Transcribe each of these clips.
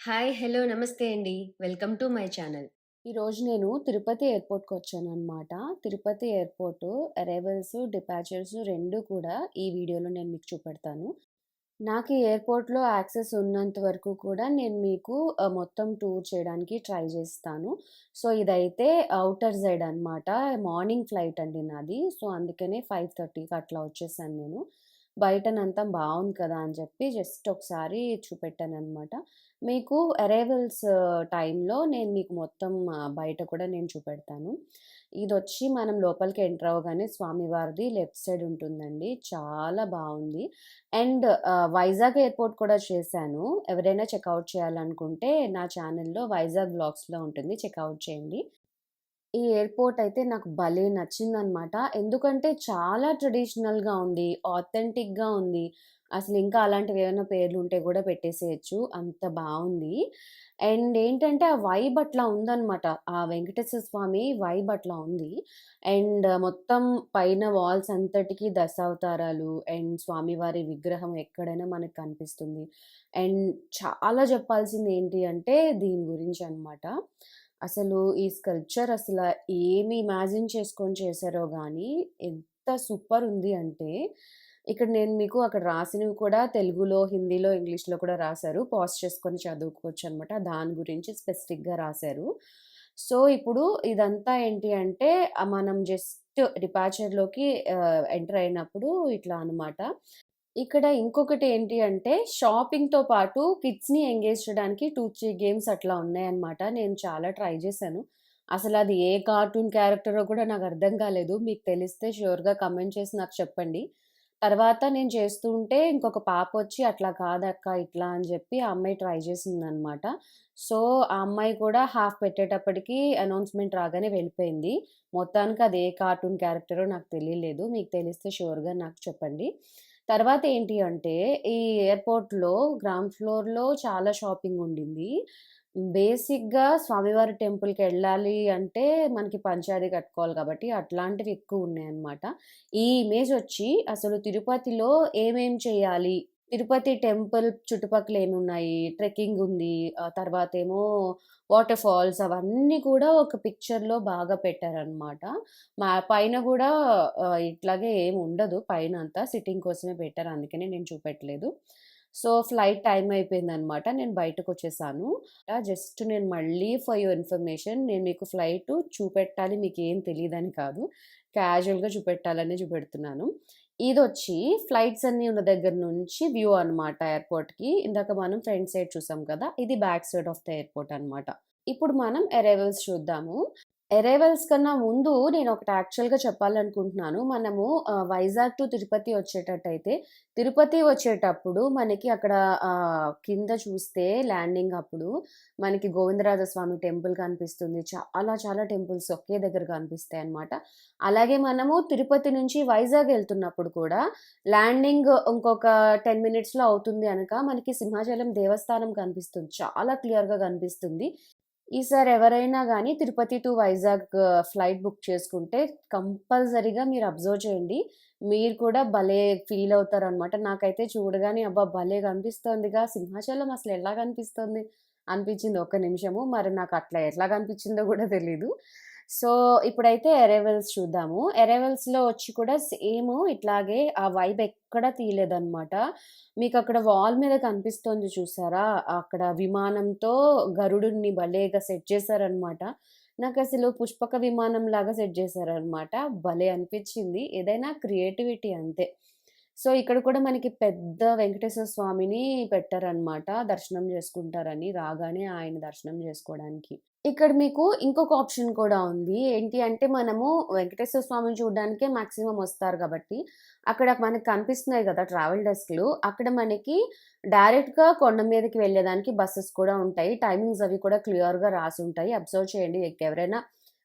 Hi! Hello! నమస్తే అండి. Welcome to my channel. ఈరోజు నేను తిరుపతి ఎయిర్‌పోర్ట్‌కి వచ్చాను అనమాట తిరుపతి ఎయిర్‌పోర్ట్ అరైవల్స్, డిపార్చర్స్ రెండు కూడా ఈ వీడియోలో నేను మీకు చూపెడతాను. నాకు ఈ ఎయిర్‌పోర్ట్‌లో యాక్సెస్ ఉన్నంత వరకు కూడా నేను మీకు మొత్తం టూర్ చేయడానికి ట్రై చేస్తాను. సో, ఇదైతే అవుటర్ సైడ్ అనమాట. మార్నింగ్ ఫ్లైట్ అండి నాది. సో, అందుకనే 5:30కి అట్లా వచ్చేసాను నేను. బయటనంతా బాగుంది కదా! అని చెప్పి జస్ట్ ఒకసారి చూపెట్టాను అనమాట మీకు అరైవల్స్ టైంలో నేను మీకు మొత్తం బయట కూడా నేను చూపెడతాను. ఇది వచ్చి మనం లోపలికి ఎంటర్ అవ్వగానే స్వామివారిది లెఫ్ట్ సైడ్ ఉంటుందండి. చాలా బాగుంది అండ్ వైజాగ్ ఎయిర్‌పోర్ట్ కూడా చేశాను. ఎవరైనా చెక్అవుట్ చేయాలనుకుంటే నా ఛానల్లో వైజాగ్ బ్లాగ్స్లో ఉంటుంది. చెక్అవుట్ చేయండి. ఈ ఎయిర్‌పోర్ట్ అయితే నాకు భలే నచ్చిందనమాట. ఎందుకంటే చాలా ట్రెడిషనల్‌గా ఉంది. ఆథెంటిక్‌గా ఉంది. అసలు ఇంకా అలాంటివి ఏమైనా పేర్లు ఉంటే కూడా పెట్టేసేయొచ్చు. అంత బాగుంది అండ్ ఏంటంటే ఆ వైబ్ అట్లా ఉందనమాట. ఆ వెంకటేశ్వర స్వామి వైబ్ అట్లా ఉంది. అండ్ మొత్తం పైన వాల్స్ అంతటికి దశావతారాలు అండ్ స్వామివారి విగ్రహం ఎక్కడైనా మనకు కనిపిస్తుంది. అండ్ చాలా చెప్పాల్సింది ఏంటి అంటే దీని గురించి అనమాట. అసలు ఈ స్కల్ప్చర్ అసలు ఏమి ఇమాజిన్ చేసుకొని చేశారో కానీ ఎంత సూపర్ ఉంది అంటే ఇక్కడ నేను మీకు అక్కడ రాసినవి కూడా తెలుగులో, హిందీలో, ఇంగ్లీష్‌లో కూడా రాశారు. పాజ్ చేసుకొని చదువుకోవచ్చు అనమాట దాని గురించి స్పెసిఫిక్‌గా రాశారు. సో, ఇప్పుడు ఇదంతా ఏంటి అంటే మనం జస్ట్ డిపార్చర్‌లోకి ఎంటర్ అయినప్పుడు ఇట్లా అనమాట. ఇక్కడ ఇంకొకటి ఏంటి అంటే షాపింగ్‌తో పాటు కిడ్స్‌ని ఎంగేజ్ చేయడానికి 2, 3 గేమ్స్ అట్లా ఉన్నాయన్నమాట. నేను చాలా ట్రై చేశాను. అసలు అది ఏ కార్టూన్ క్యారెక్టరో కూడా నాకు అర్థం కాలేదు. మీకు తెలిస్తే ష్యూర్‌గా కమెంట్ చేసి నాకు చెప్పండి. తర్వాత నేను చేస్తుంటే ఇంకొక పాప వచ్చి "అట్లా కాదక్క ఇట్లా" అని చెప్పి ఆ అమ్మాయి ట్రై చేసిందనమాట. సో, ఆ అమ్మాయి కూడా హాఫ్ పెట్టేటప్పటికి అనౌన్స్‌మెంట్ రాగానే వెళ్ళిపోయింది. మొత్తానికి అది ఏ కార్టూన్ క్యారెక్టరో నాకు తెలియలేదు. మీకు తెలిస్తే షూర్గా నాకు చెప్పండి. తర్వాత ఏంటి అంటే ఈ ఎయిర్‌పోర్ట్‌లో గ్రౌండ్ ఫ్లోర్‌లో చాలా షాపింగ్ ఉండింది. బేసిక్‌గా స్వామివారి టెంపుల్కి వెళ్ళాలి అంటే మనకి పంచాది కట్టుకోవాలి కాబట్టి అట్లాంటివి ఎక్కువున్నాయన్నమాట. ఈ ఇమేజ్ వచ్చి అసలు తిరుపతిలో ఏమేం చేయాలి? తిరుపతి టెంపుల్ చుట్టుపక్కల ఏమున్నాయి? ట్రెక్కింగ్ ఉంది. ఆహ్, తర్వాతేమో వాటర్ ఫాల్స్ అవన్నీ కూడా ఒక పిక్చర్‌లో బాగా పెట్టారనమాట. మా పైన గూడా ఆహ్, ఇట్లాగే ఏమి ఉండదు పైనంతా సిట్టింగ్ కోసమే పెట్టారు. అందుకనే నేను చూపెట్టలేదు. సో, ఫ్లైట్ టైమ్ అయిపోయిందనమాట. నేను బయటకు వచ్చేసాను జస్ట్ నేను మళ్ళీ ఫర్ యువర్ ఇన్ఫర్మేషన్ నేను మీకు ఫ్లైట్ చూపెట్టాలి మీకు ఏం తెలియదని కాదు. క్యాజువల్‌గా చూపెట్టాలనే చూపెడుతున్నాను. ఇది వచ్చి ఫ్లైట్స్ అన్నీ ఉన్న దగ్గర నుంచి వ్యూ అనమాట ఎయిర్‌పోర్ట్‌కి. ఇందాక మనం ఫ్రంట్ సైడ్ చూసాం కదా! ఇది back side of the airport అనమాట. ఇప్పుడు మనం అరైవల్స్ చూద్దాము. అరైవల్స్ కన్నా ముందు నేను ఒకటి యాక్చువల్‌గా చెప్పాలనుకుంటున్నాను. మనము వైజాగ్ టు తిరుపతి వచ్చేటట్టయితే తిరుపతి వచ్చేటప్పుడు మనకి అక్కడ కింద చూస్తే ల్యాండింగ్ అప్పుడు మనకి గోవిందరాజ స్వామి టెంపుల్ కనిపిస్తుంది. చాలా చాలా టెంపుల్స్ ఒకే దగ్గర కనిపిస్తాయి అనమాట అలాగే మనము తిరుపతి నుంచి వైజాగ్ వెళ్తున్నప్పుడు కూడా ల్యాండింగ్ ఇంకొక 10 మినిట్స్‌లో అవుతుంది అనక మనకి సింహాచలం దేవస్థానం కనిపిస్తుంది. చాలా క్లియర్‌గా కనిపిస్తుంది. ఈసారి ఎవరైనా కానీ Tirupati to Vizag flight book చేసుకుంటే కంపల్సరీగా మీరు అబ్జర్వ్ చేయండి. మీరు కూడా భలే ఫీల్ అవుతారనమాట. నాకైతే చూడగానే అబ్బా! భలే కనిపిస్తోందిగా సింహాచలం అసలు ఎలా కనిపిస్తుంది అనిపించింది ఒక్క నిమిషము. మరి నాకు అట్లా ఎట్లా కనిపించిందో కూడా తెలీదు. సో, ఇప్పుడైతే అరైవల్స్ చూద్దాము. అరైవల్స్‌లో వచ్చి కూడా సేమ్ ఇట్లాగే ఆ వైబ్ ఎక్కడ తీయలేదనమాట. అక్కడ వాల్ మీద కనిపిస్తోంది చూసారా? అక్కడ విమానంతో గరుడుని భలేగా సెట్ చేశారనమాట. అసలు పుష్పక విమానం లాగా సెట్ చేశారనమాట. భలే అనిపించింది. ఏదైనా క్రియేటివిటీ అంతే. సో, ఇక్కడ కూడా మనకి పెద్ద వెంకటేశ్వర స్వామిని పెట్టారనమాట. దర్శనం చేసుకుంటారని రాగానే ఆయన దర్శనం చేసుకోవడానికి. ఇక్కడ మీకు ఇంకొక ఆప్షన్ కూడా ఉంది. ఏంటి అంటే మనము వెంకటేశ్వర స్వామిని చూడడానికే మాక్సిమం వస్తారు కాబట్టి అక్కడ మనకు కనిపిస్తున్నాయి కదా! ట్రావెల్ డెస్క్‌లు అక్కడ మనకి డైరెక్ట్‌గా కొండ మీదకి వెళ్ళేదానికి బస్సెస్ కూడా ఉంటాయి. టైమింగ్స్ అవి కూడా క్లియర్‌గా రాసి ఉంటాయి అబ్జర్వ్ చేయండి. ఎవరైనా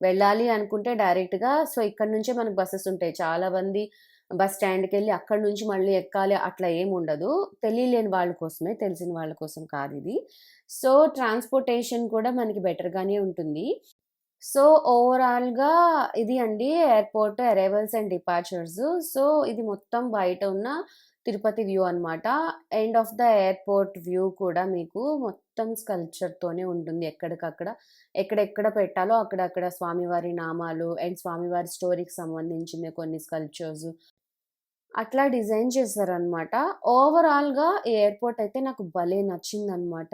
వెళ్ళాలి అనుకుంటే డైరెక్ట్‌గా సో, ఇక్కడ నుంచే మనకు బస్సెస్ ఉంటాయి. చాలామంది బస్ స్టాండ్కి వెళ్ళి అక్కడి నుంచి మళ్ళీ ఎక్కాలి అట్లా ఏముండదు. తెలియలేని వాళ్ళ కోసమే. తెలిసిన వాళ్ళ కోసం కాదు ఇది సో, ట్రాన్స్‌పోర్టేషన్ కూడా మనకి బెటర్‌గానే ఉంటుంది. సో, ఓవరాల్‌గా ఇది అండి airport arrivals and departures. So, ఇది మొత్తం బయట ఉన్న తిరుపతి వ్యూ అనమాట. End of the airport view కూడా మీకు మొత్తం స్కల్చర్తోనే స్కల్ప్చర్‌తోనే ఉంటుంది ఎక్కడికక్కడ. ఎక్కడెక్కడ పెట్టాలో అక్కడక్కడ స్వామివారి నామాలు అండ్ స్వామివారి స్టోరీకి సంబంధించిన కొన్ని స్కల్చర్స్ అట్లా డిజైన్ చేశారనమాట. ఓవరాల్‌గా ఈ ఎయిర్‌పోర్ట్ అయితే నాకు భలే నచ్చిందనమాట.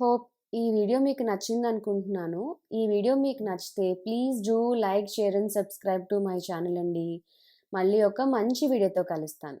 హోప్ ఈ వీడియో మీకు నచ్చింది అనుకుంటున్నాను ఈ వీడియో మీకు నచ్చితే please do like, share and subscribe to my channel అండి. మళ్ళీ ఒక మంచి వీడియోతో కలుస్తాను.